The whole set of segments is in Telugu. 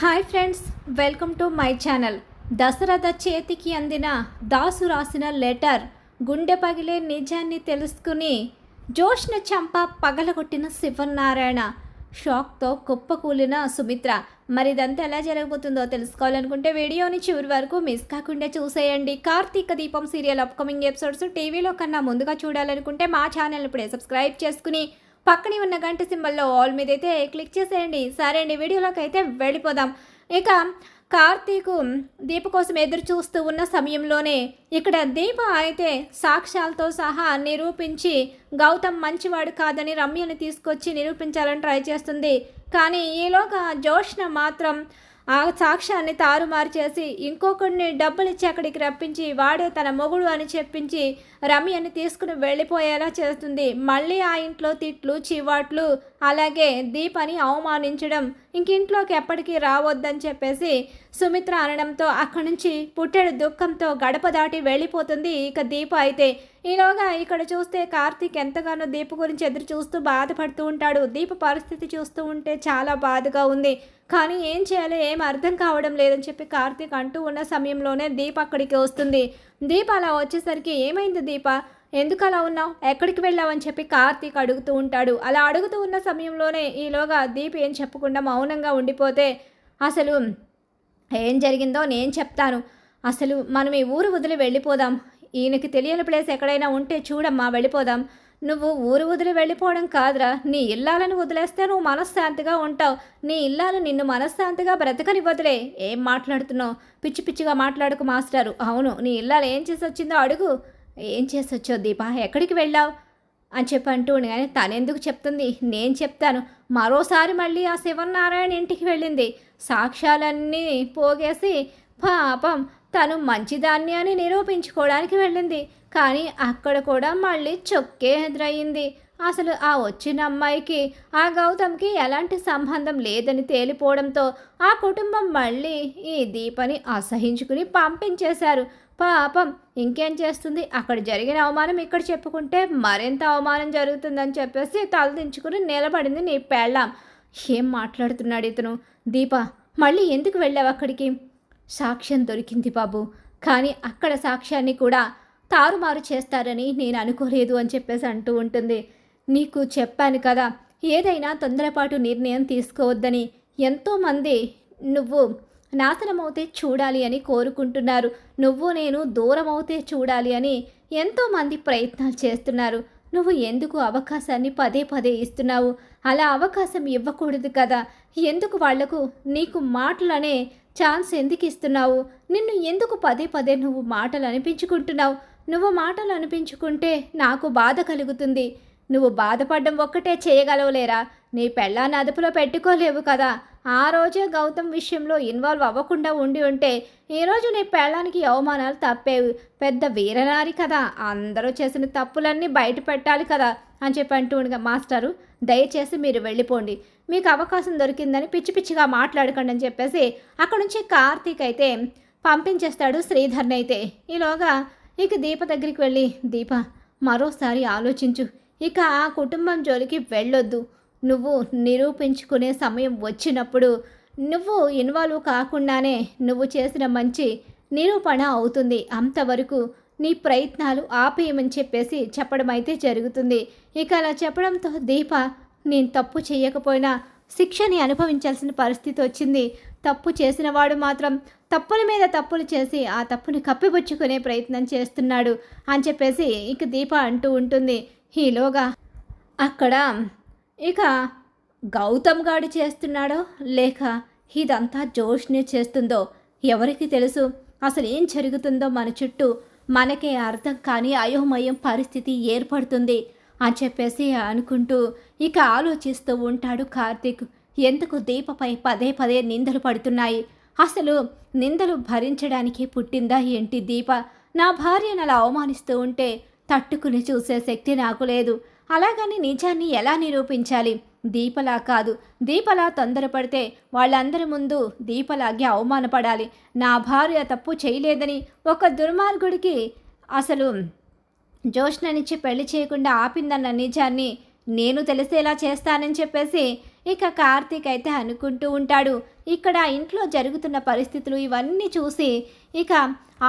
Hi friends welcome to my channel. Dasharatha చేతికి అందిన దాసు రాసిన లెటర్ గుండె పగిలే నిజాన్ని తెలుసుకుని జోష్న చంప పగలగొట్టిన శివనారాయణ షాక్తో కుప్పకూలిన సుమిత్ర. మరి ఇదంతా ఎలా జరగబోతుందో తెలుసుకోవాలనుకుంటే వీడియోని చివరి వరకు మిస్ కాకుండా చూసేయండి. కార్తీక దీపం సీరియల్ అప్కమింగ్ ఎపిసోడ్స్ టీవీలో కన్నా ముందుగా చూడాలనుకుంటే మా ఛానల్ ఇప్పుడే సబ్స్క్రైబ్ చేసుకుని పక్కనే ఉన్న గంట సింబల్లో ఆల్ మీద అయితే క్లిక్ చేసేయండి. సరే అండి వీడియోలోకి అయితే వెళ్ళిపోదాం. ఇక కార్తీకు దీప కోసం ఎదురు చూస్తూ ఉన్న సమయంలోనే ఇక్కడ దీప అయితే సాక్ష్యాలతో సహా నిరూపించి గౌతమ్ మంచివాడు కాదని రమ్యని తీసుకొచ్చి నిరూపించాలని ట్రై చేస్తుంది. కానీ ఈలోగా జోష్ణ మాత్రం ఆ సాక్ష్యాన్ని తారుమారు చేసి ఇంకొకడిని డబ్బులిచ్చి అక్కడికి రప్పించి వాడే తన మొగుడు అని చెప్పించి రమ్యని తీసుకుని వెళ్ళిపోయేలా చేస్తుంది. మళ్ళీ ఆ ఇంట్లో తిట్లు చివాట్లు అలాగే దీపని అవమానించడం ఇంక ఇంట్లోకి ఎప్పటికీ రావద్దని చెప్పేసి సుమిత్ర అనడంతో అక్కడి నుంచి పుట్టెడు దుఃఖంతో గడప దాటి వెళ్ళిపోతుంది ఇక దీప అయితే. ఈలోగా ఇక్కడ చూస్తే కార్తీక్ ఎంతగానో దీప గురించి ఎదురు చూస్తూ బాధపడుతూ ఉంటాడు. దీప పరిస్థితి చూస్తూ ఉంటే చాలా బాధగా ఉంది. కానీ ఏం చేయాలో ఏం అర్థం కావడం లేదని చెప్పి కార్తీక్ అంటూ ఉన్న సమయంలోనే దీప అక్కడికి వస్తుంది. దీప అలా వచ్చేసరికి ఏమైంది దీప? ఎందుకు అలా ఉన్నావు? ఎక్కడికి వెళ్ళావని చెప్పి కార్తీక్ అడుగుతూ ఉంటాడు. అలా అడుగుతూ ఉన్న సమయంలోనే ఈలోగా దీప ఏం చెప్పకుండా మౌనంగా ఉండిపోతే అసలు ఏం జరిగిందో నేను చెప్తాను. అసలు మనం ఈ ఊరు వదిలి వెళ్ళిపోదాం. ఈయనకి తెలియని ప్లేస్ ఎక్కడైనా ఉంటే చూడమ్మా వెళ్ళిపోదాం. నువ్వు ఊరు వదిలి వెళ్ళిపోవడం కాదురా. నీ ఇల్లాలను వదిలేస్తే నువ్వు మనశ్శాంతిగా ఉంటావు. నీ ఇల్లాలు నిన్ను మనశ్శాంతిగా బ్రతకనివ్వదులే. ఏం మాట్లాడుతున్నావు? పిచ్చి పిచ్చిగా మాట్లాడుకు మాస్టారు. అవును నీ ఇల్లాలు ఏం చేసి వచ్చిందో అడుగు. ఏం చేసొచ్చో వచ్చో దీపా ఎక్కడికి వెళ్ళావు? అని చెప్పి అంటూ ఉండు కానీ తనెందుకు చెప్తుంది? నేను చెప్తాను. మరోసారి మళ్ళీ ఆ శివనారాయణ ఇంటికి వెళ్ళింది. సాక్ష్యాలన్నీ పోగేసి పాపం తను మంచిదాన్ని అని నిరూపించుకోవడానికి వెళ్ళింది. కానీ అక్కడ కూడా మళ్ళీ చొక్కే ఎదురయ్యింది. అసలు ఆ వచ్చిన అమ్మాయికి ఆ గౌతమ్కి ఎలాంటి సంబంధం లేదని తేలిపోవడంతో ఆ కుటుంబం మళ్ళీ ఈ దీపని అసహించుకుని పంపించేశారు. పాపం ఇంకేం చేస్తుంది? అక్కడ జరిగిన అవమానం ఇక్కడ చెప్పుకుంటే మరింత అవమానం జరుగుతుందని చెప్పేసి తలదించుకుని నిలబడింది నీ పెళ్ళాం. ఏం మాట్లాడుతున్నాడు ఇతను? దీప మళ్ళీ ఎందుకు వెళ్ళావు అక్కడికి? సాక్ష్యం దొరికింది బాబు. కానీ అక్కడ సాక్ష్యాన్ని కూడా తారుమారు చేస్తారని నేను అనుకోలేదు అని చెప్పేసి అంటూ ఉంటుంది. నీకు చెప్పాను కదా ఏదైనా తొందరపాటు నిర్ణయం తీసుకోవద్దని ఎంతోమంది నువ్వు నాశనమవుతే చూడాలి అని కోరుకుంటున్నారు. నువ్వు నేను దూరం అవుతే చూడాలి అని ఎంతోమంది ప్రయత్నాలు చేస్తున్నారు. నువ్వు ఎందుకు అవకాశాన్ని పదే పదే ఇస్తున్నావు? అలా అవకాశం ఇవ్వకూడదు కదా. ఎందుకు వాళ్ళకు నీకు మాటలనే ఛాన్స్ ఎందుకు ఇస్తున్నావు? నిన్ను ఎందుకు పదే పదే నువ్వు మాటలు అనిపించుకుంటున్నావు? నువ్వు మాటలు అనిపించుకుంటే నాకు బాధ కలుగుతుంది. నువ్వు బాధపడడం ఒక్కటే చేయగలవులేరా? నీ పెళ్ళాన్ని అదుపులో పెట్టుకోలేవు కదా. ఆ రోజే గౌతమ్ విషయంలో ఇన్వాల్వ్ అవ్వకుండా ఉండి ఉంటే ఈరోజు నీ పెళ్ళానికి అవమానాలు తప్పేవి. పెద్ద వీరనారి కదా. అందరూ చేసిన తప్పులన్నీ బయట పెట్టాలి కదా అని చెప్పి అంటూ ఉండగా మాస్టరు దయచేసి మీరు వెళ్ళిపోండి. మీకు అవకాశం దొరికిందని పిచ్చి పిచ్చిగా మాట్లాడకండి అని చెప్పేసి అక్కడ నుంచి కార్తీక్ అయితే పంపించేస్తాడు శ్రీధర్ని అయితే. ఈలోగా ఇక దీప దగ్గరికి వెళ్ళి దీప మరోసారి ఆలోచించు. ఇక ఆ కుటుంబం జోలికి వెళ్ళొద్దు. నువ్వు నిరూపించుకునే సమయం వచ్చినప్పుడు నువ్వు ఇన్వాల్వ్ కాకుండానే నువ్వు చేసిన మంచి నిరూపణ అవుతుంది. అంతవరకు నీ ప్రయత్నాలు ఆపేయమని చెప్పేసి చెప్పడం అయితే జరుగుతుంది. ఇక అలా చెప్పడంతో దీప నేను తప్పు చేయకపోయినా శిక్షని అనుభవించాల్సిన పరిస్థితి వచ్చింది. తప్పు చేసిన వాడు మాత్రం తప్పుల మీద తప్పులు చేసి ఆ తప్పుని కప్పిపుచ్చుకునే ప్రయత్నం చేస్తున్నాడు అని చెప్పేసి ఇక దీప అంటూ ఉంటుంది. ఈలోగా అక్కడ ఇక గౌతమ్ గాడు చేస్తున్నాడో లేక ఇదంతా జోష్నే చేస్తుందో ఎవరికి తెలుసు? అసలు ఏం జరుగుతుందో మన చుట్టూ మనకే అర్థం కాని అయోమయం పరిస్థితి ఏర్పడుతుంది అని చెప్పేసి అనుకుంటూ ఇక ఆలోచిస్తూ ఉంటాడు కార్తీక్. ఎందుకు దీపపై పదే పదే నిందలు పడుతున్నాయి? అసలు నిందలు భరించడానికి పుట్టిందా ఏంటి దీప? నా భార్యను అలా అవమానిస్తూ ఉంటే తట్టుకుని చూసే శక్తి నాకు లేదు. అలాగని నిజాన్ని ఎలా నిరూపించాలి? దీపలా కాదు. దీపలా తొందరపడితే వాళ్ళందరి ముందు దీపలాగే అవమానపడాలి. నా భార్య తప్పు చేయలేదని ఒక దుర్మార్గుడికి అసలు జోష్ననిచ్చి పెళ్ళి చేయకుండా ఆపిందన్న నిజాన్ని నేను తెలిసేలా చేస్తానని చెప్పేసి ఇక కార్తీక్ అయితే అనుకుంటూ ఉంటాడు. ఇక్కడ ఇంట్లో జరుగుతున్న పరిస్థితులు ఇవన్నీ చూసి ఇక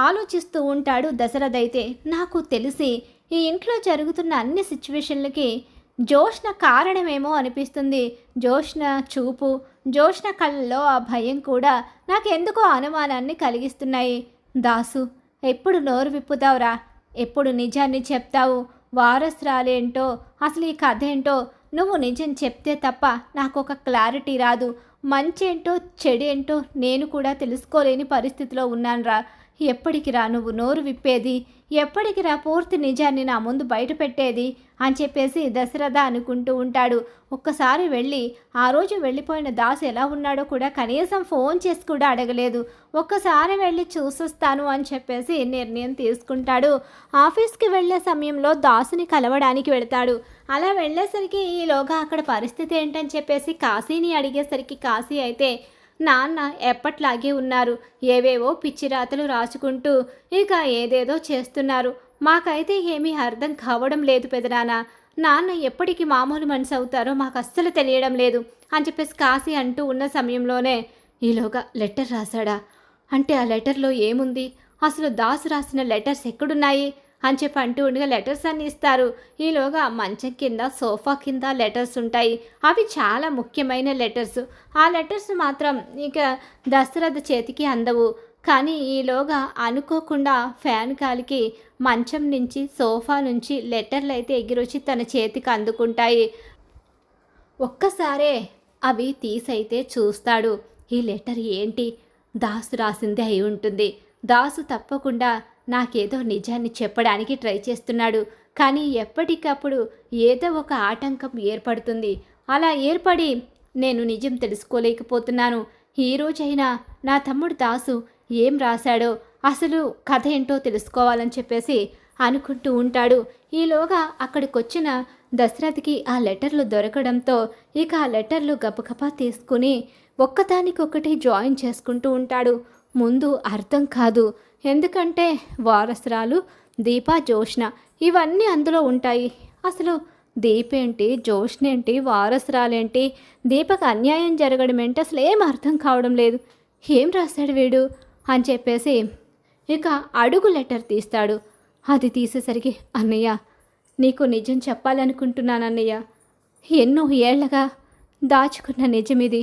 ఆలోచిస్తూ ఉంటాడు దశరథ్ అయితే. నాకు తెలిసి ఈ ఇంట్లో జరుగుతున్న అన్ని సిచ్యువేషన్లకి జోష్న కారణమేమో అనిపిస్తుంది. జోష్న చూపు జోష్న కళ్ళలో ఆ భయం కూడా నాకెందుకో అనుమానాన్ని కలిగిస్తున్నాయి. దాసు ఎప్పుడు నోరు విప్పుతావురా? ఎప్పుడు నిజాన్ని చెప్తావు? వారసురాలేంటో అసలు ఈ కథ ఏంటో నువ్వు నిజం చెప్తే తప్ప నాకు ఒక క్లారిటీ రాదు. మంచేంటో చెడేంటో నేను కూడా తెలుసుకోలేని పరిస్థితిలో ఉన్నానురా. ఎప్పటికి రా నువ్వు నోరు విప్పేది? ఎప్పటికిరా పూర్తి నిజాన్ని నా ముందు బయట పెట్టేది అని చెప్పేసి దశరథ అనుకుంటూ ఉంటాడు. ఒక్కసారి వెళ్ళి ఆ రోజు వెళ్ళిపోయిన దాసు ఎలా ఉన్నాడో కూడా కనీసం ఫోన్ చేసి కూడా అడగలేదు. ఒక్కసారి వెళ్ళి చూసొస్తాను అని చెప్పేసి నిర్ణయం తీసుకుంటాడు. ఆఫీస్కి వెళ్ళే సమయంలో దాసుని కలవడానికి వెళ్తాడు. అలా వెళ్ళేసరికి ఈలోగా అక్కడ పరిస్థితి ఏంటని చెప్పేసి కాశీని అడిగేసరికి కాశీ అయితే నాన్న ఎప్పట్లాగే ఉన్నారు. ఏవేవో పిచ్చి రాతలు రాసుకుంటూ ఇక ఏదేదో చేస్తున్నారు. మాకైతే ఏమీ అర్థం కావడం లేదు పెదనాన్న. నాన్న ఎప్పటికి మామూలు మనిషి అవుతారో మాకు అస్సలు తెలియడం లేదు అని చెప్పేసి కాశీ అంటూ ఉన్న సమయంలోనే ఈలోగా లెటర్ రాశాడా? అంటే ఆ లెటర్లో ఏముంది? అసలు దాసు రాసిన లెటర్స్ ఎక్కడున్నాయి? అని చెప్పి అంటూ ఉండగా లెటర్స్ అన్ని ఇస్తారు. ఈలోగా మంచం కింద సోఫా కింద లెటర్స్ ఉంటాయి. అవి చాలా ముఖ్యమైన లెటర్స్. ఆ లెటర్స్ మాత్రం ఇక దశరథ చేతికి అందవు. కానీ ఈలోగా అనుకోకుండా ఫ్యాన్ కాలికి మంచం నుంచి సోఫా నుంచి లెటర్లు అయితే ఎగిరొచ్చి తన చేతికి అందుకుంటాయి. ఒక్కసారే అవి తీసైతే చూస్తాడు. ఈ లెటర్ ఏంటి? దాసు రాసిందే అయి ఉంటుంది. దాసు తప్పకుండా నాకేదో నిజాన్ని చెప్పడానికి ట్రై చేస్తున్నాడు. కానీ ఎప్పటికప్పుడు ఏదో ఒక ఆటంకం ఏర్పడుతుంది. అలా ఏర్పడి నేను నిజం తెలుసుకోలేకపోతున్నాను. ఈ రోజైనా నా తమ్ముడు దాసు ఏం రాశాడో అసలు కథ ఏంటో తెలుసుకోవాలని చెప్పేసి అనుకుంటూ ఉంటాడు. ఈలోగా అక్కడికొచ్చిన దశరథ్కి ఆ లెటర్లు దొరకడంతో ఇక ఆ లెటర్లు గబగబా తీసుకుని ఒక్కదానికొకటి జాయిన్ చేసుకుంటూ ఉంటాడు. ముందు అర్థం కాదు. ఎందుకంటే వారసురాలు దీపా జోష్న ఇవన్నీ అందులో ఉంటాయి. అసలు దీపేంటి జోష్నేంటి వారసురాలేంటి? దీపకు అన్యాయం జరగడం ఏంటి అసలు ఏం అర్థం కావడం లేదు. ఏం రాశాడు వీడు? అని చెప్పేసి ఇక అడుగు లెటర్ తీస్తాడు. అది తీసేసరికి అన్నయ్య నీకు నిజం చెప్పాలనుకుంటున్నాను అన్నయ్య ఎన్నో ఏళ్ళగా దాచుకున్న నిజం ఇది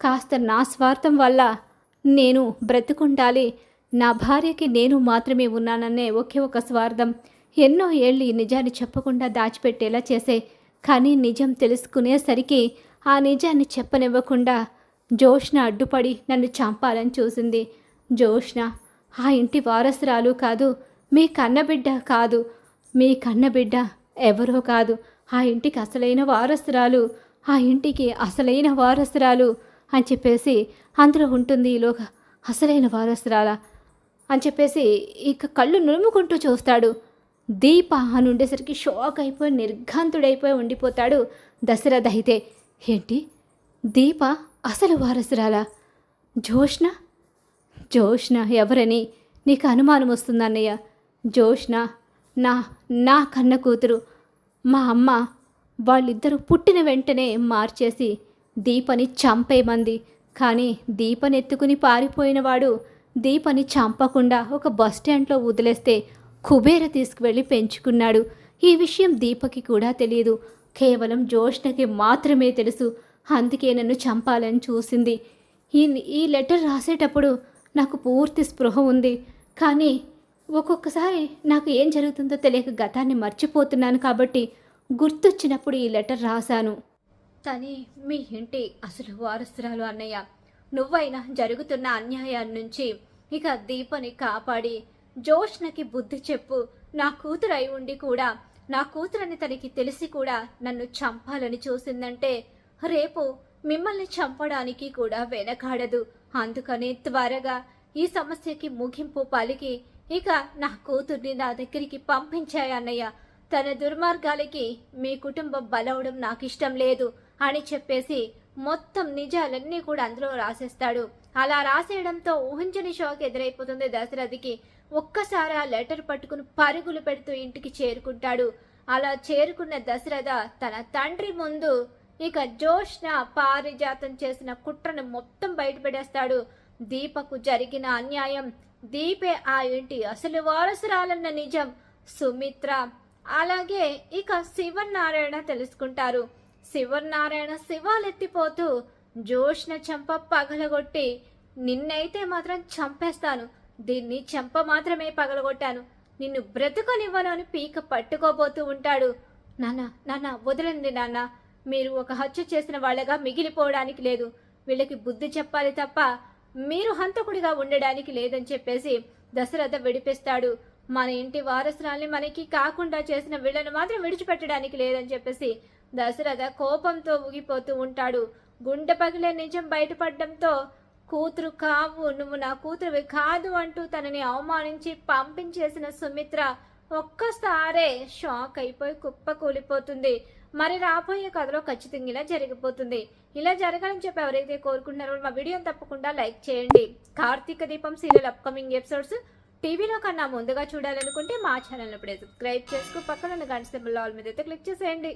కాస్త నా స్వార్థం వల్ల నేను బ్రతుకుండాలి నా భార్యకి నేను మాత్రమే ఉన్నాననే ఒకే ఒక స్వార్థం ఎన్నో ఏళ్ళు ఈ నిజాన్ని చెప్పకుండా దాచిపెట్టేలా చేసే. కానీ నిజం తెలుసుకునేసరికి ఆ నిజాన్ని చెప్పనివ్వకుండా జోష్న అడ్డుపడి నన్ను చంపాలని చూసింది. జోష్న ఆ ఇంటి వారసురాలు కాదు మీ కన్నబిడ్డ కాదు మీ కన్నబిడ్డ ఎవరో కాదు. ఆ ఇంటికి అసలైన వారసురాలు ఆ ఇంటికి అసలైన వారసురాలు అని చెప్పేసి అందులో ఉంటుంది ఈలోగా అసలైన వారసురాలా? అని చెప్పేసి ఇక కళ్ళు నురుముకుంటూ చూస్తాడు. దీప అని ఉండేసరికి షాక్ అయిపోయి నిర్ఘాంతుడైపోయి ఉండిపోతాడు దశరథ అయితే. ఏంటి? దీప అసలు వారసురాలా? జోష్ణ జోష్ణ ఎవరని నీకు అనుమానం వస్తుందన్నయ్య జోష్ణ నా నా కన్న కూతురు. మా అమ్మ వాళ్ళిద్దరూ పుట్టిన వెంటనే మార్చేసి దీపని చంపేమంది. కానీ దీపనెత్తుకుని పారిపోయినవాడు దీపని చంపకుండా ఒక బస్ స్టాండ్లో వదిలేస్తే కుబేర తీసుకువెళ్ళి పెంచుకున్నాడు. ఈ విషయం దీపకి కూడా తెలియదు కేవలం జోష్ణకి మాత్రమే తెలుసు. అందుకే నన్ను చంపాలని చూసింది. ఈ ఈ లెటర్ రాసేటప్పుడు నాకు పూర్తి స్పృహ ఉంది. కానీ ఒక్కొక్కసారి నాకు ఏం జరుగుతుందో తెలియక గతాన్ని మర్చిపోతున్నాను కాబట్టి గుర్తొచ్చినప్పుడు ఈ లెటర్ రాశాను. కానీ మీ ఇంటి అసలు వారసురాలు అన్నయ్య. నువ్వైనా జరుగుతున్న అన్యాయం నుంచి ఇక దీపని కాపాడి జోష్నకి బుద్ధి చెప్పు. నా కూతురు అయి ఉండి కూడా నా కూతురని తనకి తెలిసి కూడా నన్ను చంపాలని చూసిందంటే రేపు మిమ్మల్ని చంపడానికి కూడా వెనకాడదు. అందుకని త్వరగా ఈ సమస్యకి ముగింపు పలికి. ఇక నా కూతుర్ని నా దగ్గరికి పంపించాయన్నయ్య తన దుర్మార్గాలకి మీ కుటుంబం బలవడం నాకు ఇష్టం లేదు అని చెప్పేసి మొత్తం నిజాలన్నీ కూడా అందులో రాసేస్తాడు. అలా రాసేయడంతో ఊహించని షాక్ ఎదురైపోతుంది దశరథికి. ఒక్కసారి ఆ లెటర్ పట్టుకుని పరుగులు పెడుతూ ఇంటికి చేరుకుంటాడు. అలా చేరుకున్న దశరథ తన తండ్రి ముందు ఇక జోష్న పారిజాతం చేసిన కుట్రను మొత్తం బయటపెడేస్తాడు. దీపకు జరిగిన అన్యాయం దీపే ఆ ఇంటి అసలు వారసురాలన్న నిజం సుమిత్ర అలాగే ఇక శివనారాయణ తెలుసుకుంటారు. శివనారాయణ శివాలెత్తిపోతూ జోష్న చంప పగలగొట్టి నిన్నైతే మాత్రం చంపేస్తాను. దీన్ని చంప మాత్రమే పగలగొట్టాను. నిన్ను బ్రతుకనివ్వను అని పీక పట్టుకోబోతూ ఉంటాడు. నాన్న నాన్న వదలండి నాన్న. మీరు ఒక హత్య చేసిన వాళ్ళగా మిగిలిపోవడానికి లేదు. వీళ్ళకి బుద్ధి చెప్పాలి తప్ప మీరు హంతకుడిగా ఉండడానికి లేదని చెప్పేసి దశరథ విడిపిస్తాడు. మన ఇంటి వారసురాల్ని మనకి కాకుండా చేసిన వీళ్ళని మాత్రం విడిచిపెట్టడానికి లేదని చెప్పేసి దశరథ కోపంతో ఊగిపోతూ ఉంటాడు. గుండె పగిలే నిజం బయటపడడంతో కూతురు కావు నువ్వు నా కూతురువి కాదు అంటూ తనని అవమానించి పంపించేసిన సుమిత్ర ఒక్కసారే షాక్ అయిపోయి కుప్ప కూలిపోతుంది. మరి రాబోయే కథలో ఖచ్చితంగా ఇలా జరిగిపోతుంది. ఇలా జరగాలని చెప్పి ఎవరైతే కోరుకుంటున్నారో మా వీడియోని తప్పకుండా లైక్ చేయండి. కార్తీక దీపం సీరియల్ అప్కమింగ్ ఎపిసోడ్స్ టీవీలో కన్నా ముందుగా చూడాలనుకుంటే మా ఛానల్ ఇప్పుడే సబ్స్క్రైబ్ చేసుకు. పక్కన గంట సింబల్ ఆల్ మీద అయితే క్లిక్ చేసేయండి.